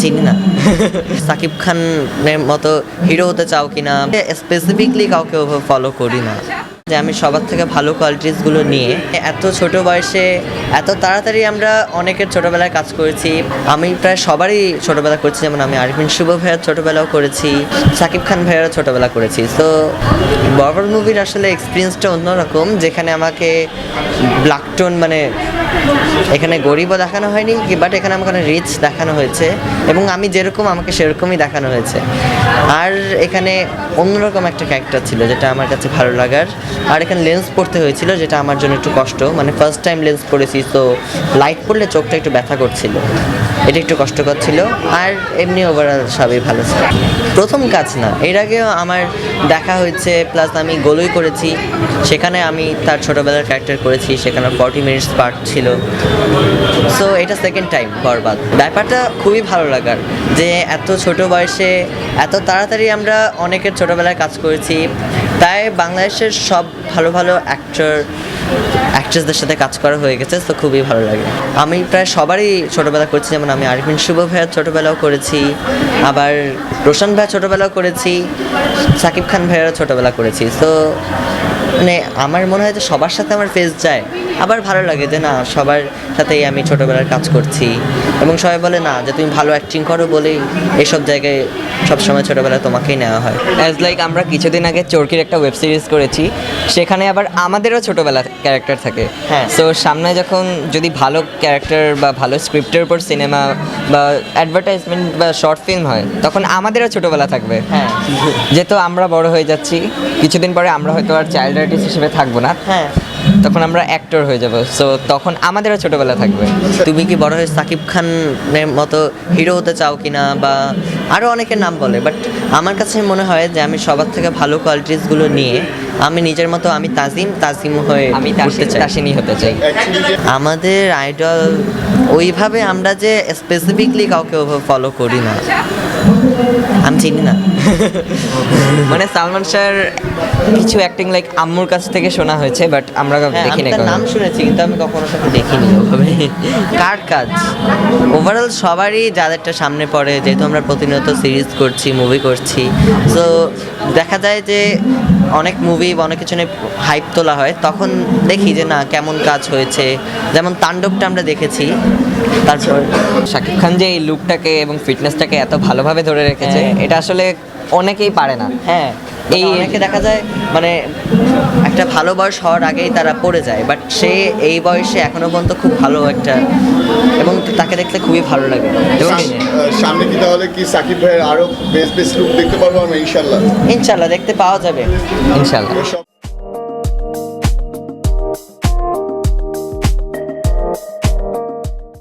চিনি না। সাকিব খানের মতো হিরো হতে চাও কিনা? স্পেসিফিকলি কাউকে ফলো করি না। যে আমি সবার থেকে ভালো কোয়ালিটিসগুলো নিয়ে। এত ছোট বয়সে এত তাড়াতাড়ি আমরা অনেকের ছোটবেলায় কাজ করেছি। আমি প্রায় সবারই ছোটবেলা করেছি, যেমন আমি আরিফিন শুভ ভাইয়ার ছোটবেলাও করেছি, সাকিব খান ভাইয়ারও ছোটবেলা করেছি। তো বরবার মুভির আসলে এক্সপিরিয়েন্সটা অন্যরকম, যেখানে আমাকে ব্ল্যাকটোন মানে এখানে গরিবও দেখানো হয়নি বাট এখানে আমাকে অনেক রিচ দেখানো হয়েছে এবং আমি যেরকম আমাকে সেরকমই দেখানো হয়েছে। আর এখানে অন্যরকম একটা ক্যারেক্টার ছিল, যেটা আমার কাছে ভালো লাগার। আর এখানে লেন্স পড়তে হয়েছিল, যেটা আমার জন্য একটু কষ্ট। মানে ফার্স্ট টাইম লেন্স পড়েছি তো লাইট পড়লে চোখটা একটু ব্যথা করছিল। এটা একটু কষ্টকর ছিল, আর এমনি ওভারঅল সবই ভালো ছিল। প্রথম কাজ না, এর আগেও আমার দেখা হয়েছে প্লাস আমি গোলই করেছি। সেখানে আমি তার ছোটোবেলার ক্যারেক্টার করেছি, সেখানে ফর্টি মিনিটস পার্ট ছিল। সো এটা সেকেন্ড টাইম বরবাদ। ব্যাপারটা খুবই ভালো লাগার, যে এত ছোট বয়সে এত তাড়াতাড়ি আমরা অনেকের ছোটোবেলায় কাজ করেছি। তাই বাংলাদেশের সব ভালো ভালো অ্যাক্টর অ্যাক্ট্রেসদের সাথে কাজ করা হয়ে গেছে, তো খুবই ভালো লাগে। আমি প্রায় সবারই ছোটোবেলা করেছি, যেমন আমি আরিফিন শুভ ভাইয়ার ছোটোবেলাও করেছি, আবার রোশন ভাইয়া ছোটোবেলাও করেছি, সাকিব খান ভাইয়ারও ছোটোবেলা করেছি। তো মানে আমার মনে হয় যে সবার সাথে আমার ফেস যায়। আবার ভালো লাগে যে না, সবার সাথেই আমি ছোটোবেলার কাজ করছি। এবং সবাই বলে না যে তুমি ভালো অ্যাক্টিং করো বলেই এসব জায়গায় সবসময় ছোটোবেলায় তোমাকেই নেওয়া হয়। অ্যাজ লাইক আমরা কিছুদিন আগে চরকির একটা ওয়েব সিরিজ করেছি সেখানে আবার আমাদেরও ছোটোবেলার ক্যারেক্টার থাকে। হ্যাঁ। সো সামনে যখন যদি ভালো ক্যারেক্টার বা ভালো স্ক্রিপ্টের উপর সিনেমা বা অ্যাডভার্টাইজমেন্ট বা শর্ট ফিল্ম হয় তখন আমাদেরও ছোটোবেলা থাকবে। হ্যাঁ। যেহেতু আমরা বড় হয়ে যাচ্ছি কিছুদিন পরে আমরা হয়তো আর চাইল্ড আর্টিস্ট হিসেবে থাকব না। হ্যাঁ। তখন আমরা অ্যাক্টর হয়ে যাব। সো তখন আমাদেরও ছোটোবেলা থাকবে। তুমি কি বড় হয়ে সাকিব খানের মতো হিরো হতে চাও কিনা বা আরও অনেকের নাম বলে বাট আমার কাছে মনে হয় যে আমি সবার থেকে ভালো কোয়ালিটিসগুলো নিয়ে আমি নিজের মতো আমি তাজিম তাজিম হয়ে আমি তাসিনী হতে চাই। আমাদের আইডল ওইভাবে আমরা যে স্পেসিফিকলি কাউকে ফলো করি না। আমি চিনি না। মানে সালমান শাহর কিছু অ্যাক্টিং লাইক আম্মুর কাছ থেকে শোনা হয়েছে বাট আমরা হ্যাঁ, দেখি না নাম শুনেছি কিন্তু আমি কখনো তাকে দেখিনি। ওভাবে। কার কাজ? ওভারঅল সবারই যাদেরটা সামনে পড়ে যেহেতু আমরা প্রতিনিয়ত সিরিজ করছি মুভি করছি তো দেখা যায় যে অনেক মুভি বা অনেক কিছু নিয়ে হাইপ তোলা হয় তখন দেখি যে না কেমন কাজ হয়েছে। যেমন তাণ্ডবটা আমরা দেখেছি। তারপর শাকিব খান যে এই লুকটাকে এবং ফিটনেসটাকে এত ভালোভাবে ধরে রেখেছে হ্যাঁ। এটা আসলে অনেকেই পারে না। হ্যাঁ। এই অনেকে দেখা যায় মানে একটা ভালো বয়স হওয়ার আগেই তারা পড়ে যায় বাট সে এই বয়সে এখনও পর্যন্ত খুব ভালো একটা এবং তাকে দেখতে খুবই ভালো লাগে। এবং সামনে কি তাহলে কি সাকিব ভাইয়ের আরও বেস্ট বেস্ট লুক দেখতে পারব আমরা ইনশাল্লাহ ইনশাল্লাহ দেখতে পাওয়া যাবে। ইনশাল্লাহ